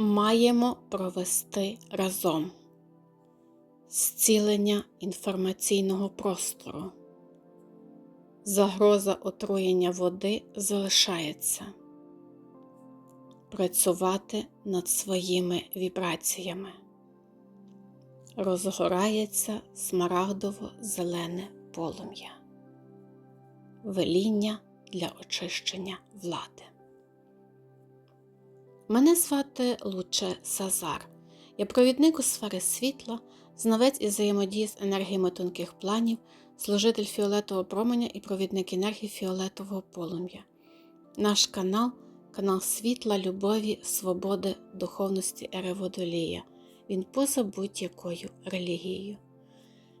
маємо провести разом зцілення інформаційного простору. Загроза отруєння води залишається. Працювати над своїми вібраціями. Розгорається смарагдово-зелене полум'я. Веління для очищення влади. Мене звати Луче Сазар. Я провідник у сфери світла, знавець із взаємодії з енергіями тонких планів, служитель фіолетового променя і провідник енергії фіолетового полум'я. Наш канал канал світла, любові, свободи, духовності ери Водолія. Він поза будь-якою релігією.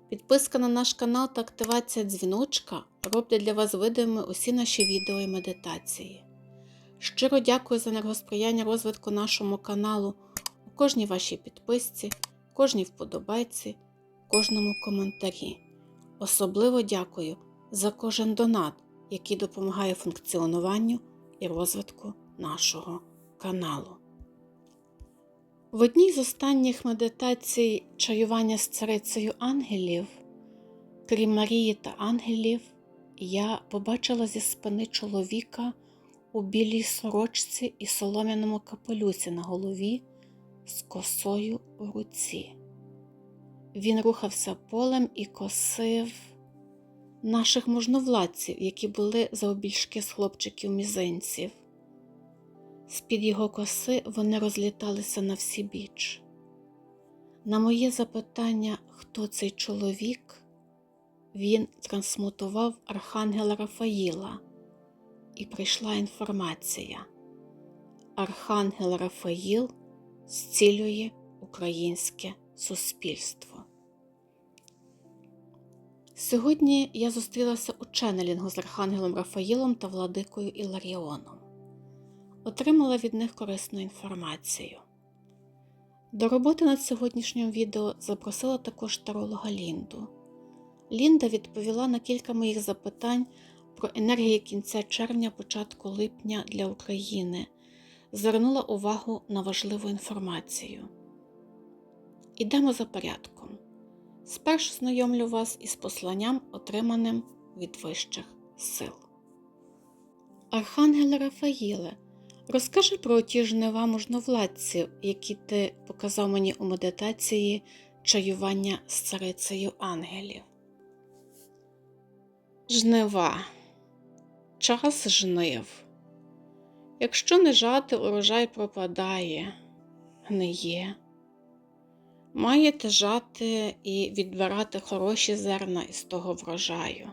Підписка на наш канал та активація дзвіночка роблять для вас видимими усі наші відео і медитації. Щиро дякую за енергосприяння розвитку нашому каналу у кожній вашій підписці, кожній вподобайці, кожному коментарі. Особливо дякую за кожен донат, який допомагає функціонуванню і розвитку нашого каналу. В одній з останніх медитацій чаювання з царицею ангелів, крім Марії та ангелів, я побачила зі спини чоловіка у білій сорочці і солом'яному капелюсі на голові з косою у руці. Він рухався полем і косив наших можновладців, які були заобільшки з хлопчиків мізинців. З-під його коси вони розліталися на всі біч. На моє запитання, хто цей чоловік, він трансмутував архангела Рафаїла, і прийшла інформація. Архангел Рафаїл зцілює українське суспільство. Сьогодні я зустрілася у ченнелінгу з Архангелом Рафаїлом та владикою Іларіоном отримала від них корисну інформацію. До роботи над сьогоднішнім відео запросила також таролога Лінду. Лінда відповіла на кілька моїх запитань про енергії кінця червня, початку липня для України, звернула увагу на важливу інформацію. Ідемо за порядком. Спершу знайомлю вас із посланням, отриманим від вищих сил. Архангеле Рафаїле, Розкажи про ті жнива можновладців, які ти показав мені у медитації чаювання з царицею ангелів. Жнива. Час жнив. Якщо не жати, урожай пропадає, гниє. Маєте жати і відбирати хороші зерна із того врожаю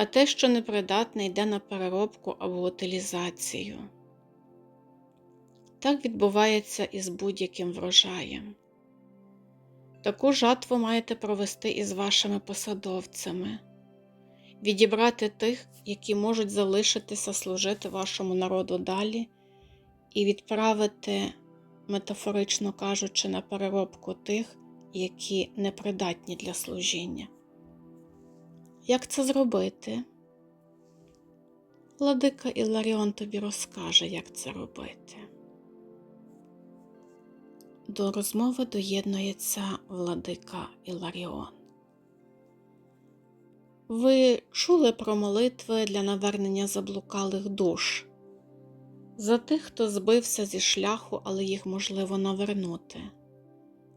а те, що непридатне, йде на переробку або утилізацію. Так відбувається і з будь-яким врожаєм. Таку жатву маєте провести із вашими посадовцями, відібрати тих, які можуть залишитися служити вашому народу далі, і відправити, метафорично кажучи, на переробку тих, які непридатні для служіння. Як це зробити? Владика Іларіон тобі розкаже, як це робити. До розмови доєднується владика Іларіон. Ви чули про молитви для навернення заблукалих душ, за тих, хто збився зі шляху, але їх можливо навернути.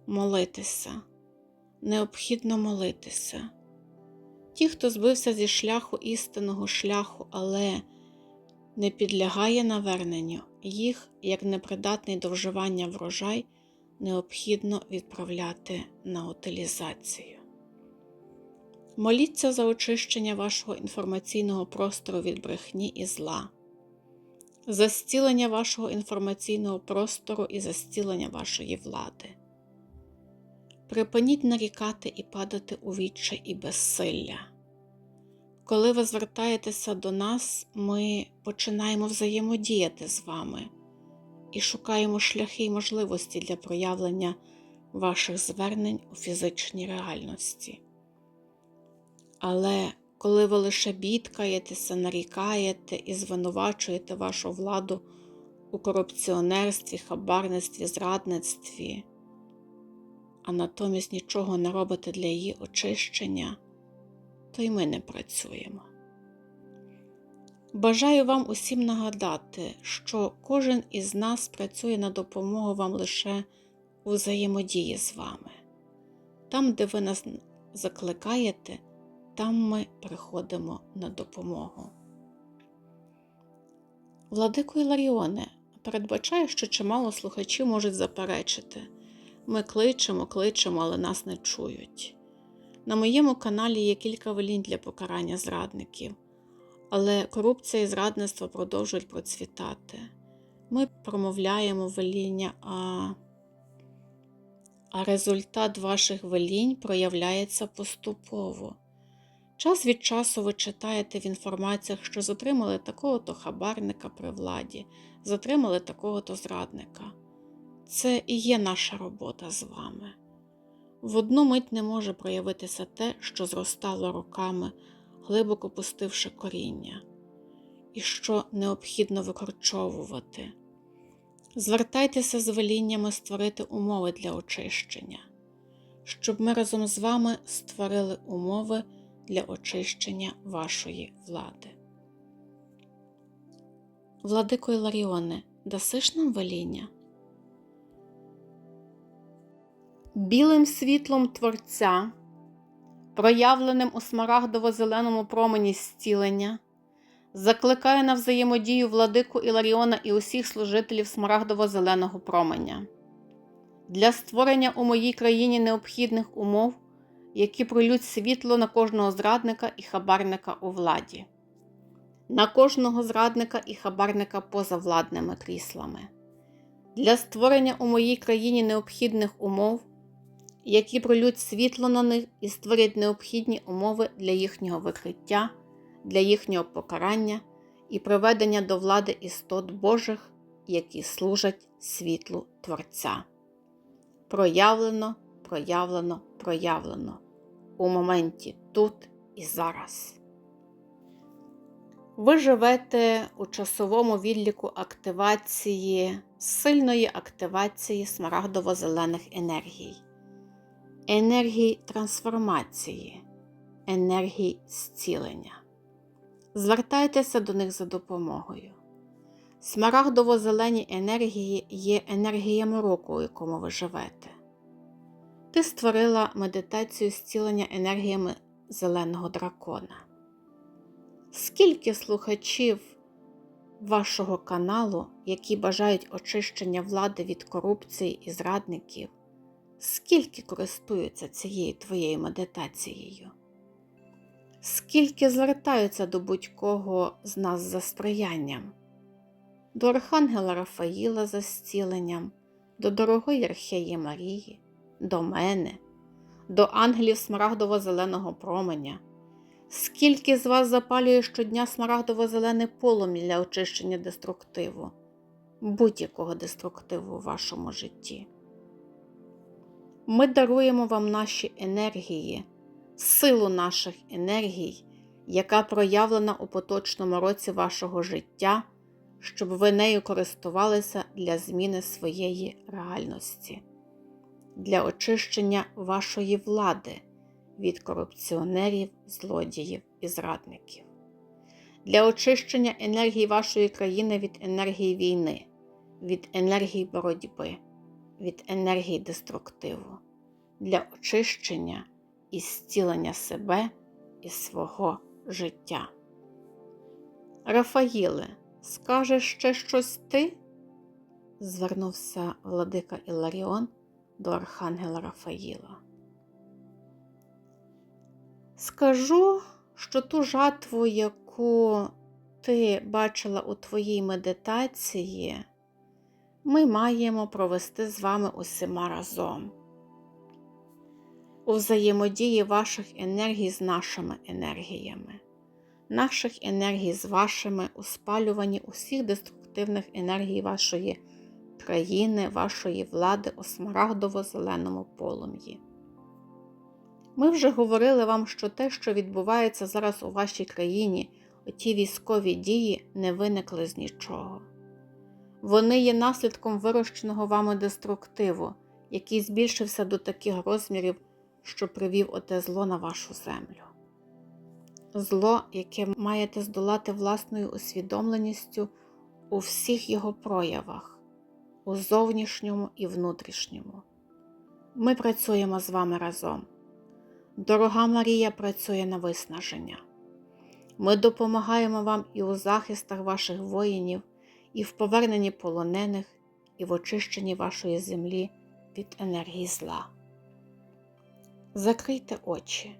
Молитися, необхідно молитися. Ті, хто збився зі шляху істинного шляху, але не підлягає наверненню, їх, як непридатний до вживання врожай, необхідно відправляти на утилізацію. Моліться за очищення вашого інформаційного простору від брехні і зла, за зцілення вашого інформаційного простору і за зцілення вашої влади. Припиніть нарікати і падати у відчай і безсилля. Коли ви звертаєтеся до нас, ми починаємо взаємодіяти з вами і шукаємо шляхи й можливості для проявлення ваших звернень у фізичній реальності. Але коли ви лише бідкаєтеся, нарікаєте і звинувачуєте вашу владу у корупціонерстві, хабарництві, зрадництві, а натомість нічого не робите для її очищення, то й ми не працюємо. Бажаю вам усім нагадати, що кожен із нас працює на допомогу вам лише у взаємодії з вами. Там, де ви нас закликаєте, там ми приходимо на допомогу. Владико Іларіоне передбачає, що чимало слухачів можуть заперечити. Ми кличемо, кличемо, але нас не чують. На моєму каналі є кілька велінь для покарання зрадників, але корупція і зрадництво продовжують процвітати. Ми промовляємо веління, а, а результат ваших велінь проявляється поступово. Час від часу ви читаєте в інформаціях, що затримали такого-то хабарника при владі, затримали такого-то зрадника. Це і є наша робота з вами. В одну мить не може проявитися те, що зростало роками, глибоко пустивши коріння, і що необхідно викорчовувати. Звертайтеся з веліннями створити умови для очищення, щоб ми разом з вами створили умови для очищення вашої влади. Владико Іларіоне, дасиш нам веління? Білим світлом Творця, проявленим у смарагдово-зеленому промені зцілення, закликає на взаємодію владику Іларіона і усіх служителів смарагдово-зеленого променя. Для створення у моїй країні необхідних умов які пролють світло на кожного зрадника і хабарника у владі, на кожного зрадника і хабарника поза владними кріслами, для створення у моїй країні необхідних умов, які пролють світло на них і створять необхідні умови для їхнього викриття, для їхнього покарання і приведення до влади істот Божих, які служать світлу Творця. Проявлено, проявлено, проявлено у моменті тут і зараз. Ви живете у часовому відліку активації, сильної активації смарагдово-зелених енергій, енергій трансформації, енергій зцілення. Звертайтеся до них за допомогою. Смарагдово-зелені енергії є енергіями року, у якому ви живете. Ти створила медитацію зцілення енергіями зеленого дракона. Скільки слухачів вашого каналу, які бажають очищення влади від корупції і зрадників, скільки користуються цією твоєю медитацією? Скільки звертаються до будь-кого з нас за сприянням, до Архангела Рафаїла за зціленням, до дорогої Археї Марії? До мене, до ангелів смарагдово-зеленого променя. Скільки з вас запалює щодня смарагдово-зелене полум'я для очищення деструктиву, будь-якого деструктиву у вашому житті? Ми даруємо вам наші енергії, силу наших енергій, яка проявлена у поточному році вашого життя, щоб ви нею користувалися для зміни своєї реальності для очищення вашої влади від корупціонерів, злодіїв і зрадників, для очищення енергії вашої країни від енергії війни, від енергії боротьби, від енергії деструктиву, для очищення і зцілення себе і свого життя. Рафаїле, скажеш ще щось ти? звернувся владика Іларіон до Архангела Рафаїла. Скажу, що ту жатву, яку ти бачила у твоїй медитації, ми маємо провести з вами усіма разом. У взаємодії ваших енергій з нашими енергіями, наших енергій з вашими у спалюванні усіх деструктивних енергій вашої країни, вашої влади у смарагдово-зеленому полум'ї. Ми вже говорили вам, що те, що відбувається зараз у вашій країні, оті військові дії не виникли з нічого. Вони є наслідком вирощеного вами деструктиву, який збільшився до таких розмірів, що привів оте зло на вашу землю. Зло, яке маєте здолати власною усвідомленістю у всіх його проявах, у зовнішньому і внутрішньому. Ми працюємо з вами разом. Дорога Марія працює на виснаження. Ми допомагаємо вам і у захистах ваших воїнів, і в поверненні полонених, і в очищенні вашої землі від енергії зла. Закрийте очі,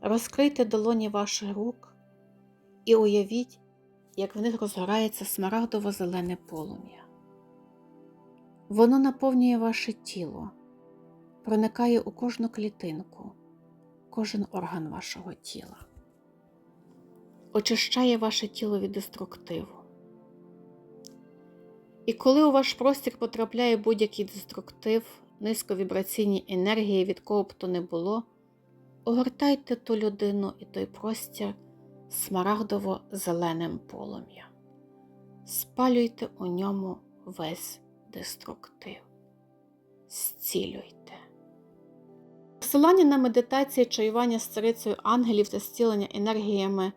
розкрийте долоні ваших рук і уявіть, як в них розгорається смарагдово-зелене полум'я. Воно наповнює ваше тіло, проникає у кожну клітинку, кожен орган вашого тіла, очищає ваше тіло від деструктиву. І коли у ваш простір потрапляє будь-який деструктив, низьковібраційні енергії, від кого б то не було, огортайте ту людину і той простір смарагдово-зеленим полум'ям. Спалюйте у ньому весь деструктив. Зцілюйте. Посилання на медитації чаювання з царицею ангелів та зцілення енергіями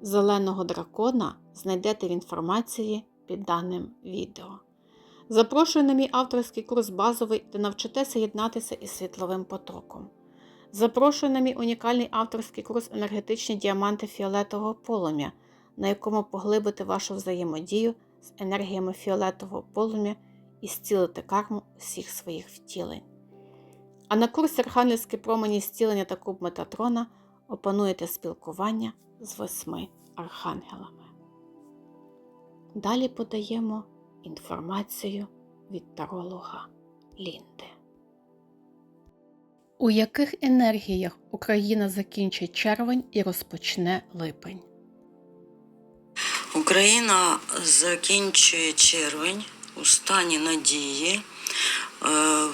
зеленого дракона знайдете в інформації під даним відео. Запрошую на мій авторський курс базовий, де навчитеся єднатися із світловим потоком. Запрошую на мій унікальний авторський курс енергетичні діаманти фіолетового полум'я, на якому поглибите вашу взаємодію з енергіями фіолетового полум'я і зцілити карму усіх своїх втілень. А на курсі Архангельські промені зцілення та куб Метатрона опануєте спілкування з восьми архангелами. Далі подаємо інформацію від таролога Лінди. У яких енергіях Україна закінчить червень і розпочне липень? Україна закінчує червень у стані надії, е,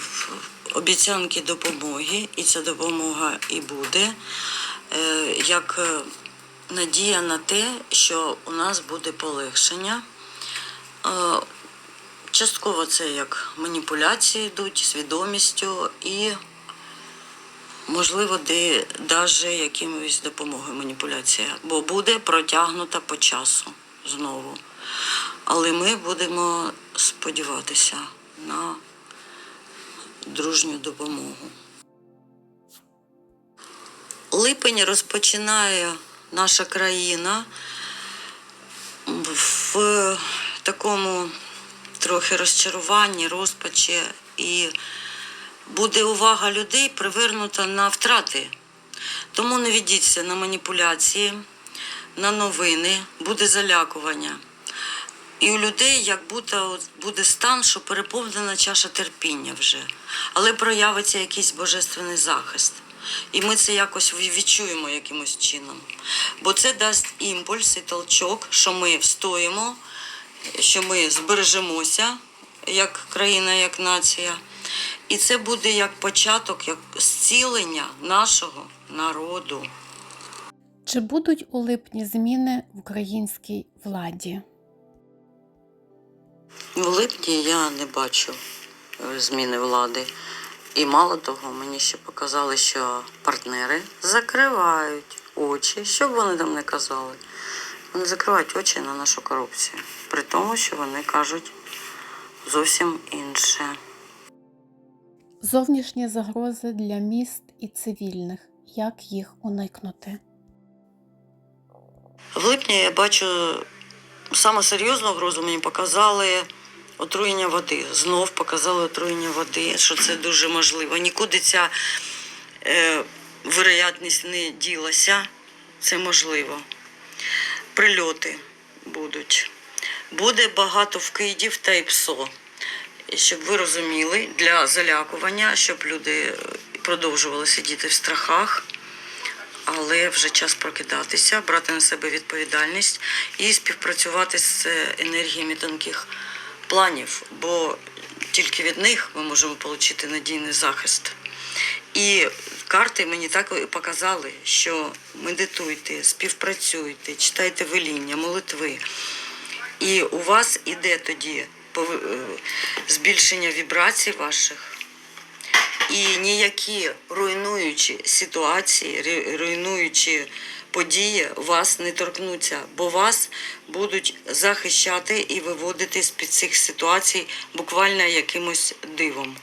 обіцянки допомоги, і ця допомога і буде, е, як е, надія на те, що у нас буде полегшення. Частково це як маніпуляції йдуть свідомістю і, можливо, де навіть якимось допомогою маніпуляція, бо буде протягнута по часу знову. Але ми будемо сподіватися на дружню допомогу. Липень розпочинає наша країна в такому трохи розчаруванні, розпачі, і буде увага людей привернута на втрати. Тому не ведіться на маніпуляції, на новини, буде залякування. І у людей як будто буде стан, що переповнена чаша терпіння вже, але проявиться якийсь божественний захист. І ми це якось відчуємо якимось чином. Бо це дасть імпульс і толчок, що ми встоїмо, що ми збережемося як країна, як нація. І це буде як початок, як зцілення нашого народу. Чи будуть у липні зміни в українській владі? В липні я не бачу е, зміни влади. І мало того, мені ще показали, що партнери закривають очі, що б вони там не казали. Вони закривають очі на нашу корупцію, при тому, що вони кажуть зовсім інше. Зовнішні загрози для міст і цивільних. Як їх уникнути? В липні я бачу саме серйозну грозу мені показали отруєння води. Знов показали отруєння води, що це дуже можливо. Нікуди ця е, вероятність не ділася. Це можливо. Прильоти будуть. Буде багато вкидів та й псо. Щоб ви розуміли, для залякування, щоб люди е, продовжували сидіти в страхах але вже час прокидатися, брати на себе відповідальність і співпрацювати з енергіями тонких планів, бо тільки від них ми можемо отримати надійний захист. І карти мені так і показали, що медитуйте, співпрацюйте, читайте веління, молитви. І у вас іде тоді е, збільшення вібрацій ваших. І ніякі руйнуючі ситуації, руйнуючі події вас не торкнуться, бо вас будуть захищати і виводити з під цих ситуацій буквально якимось дивом.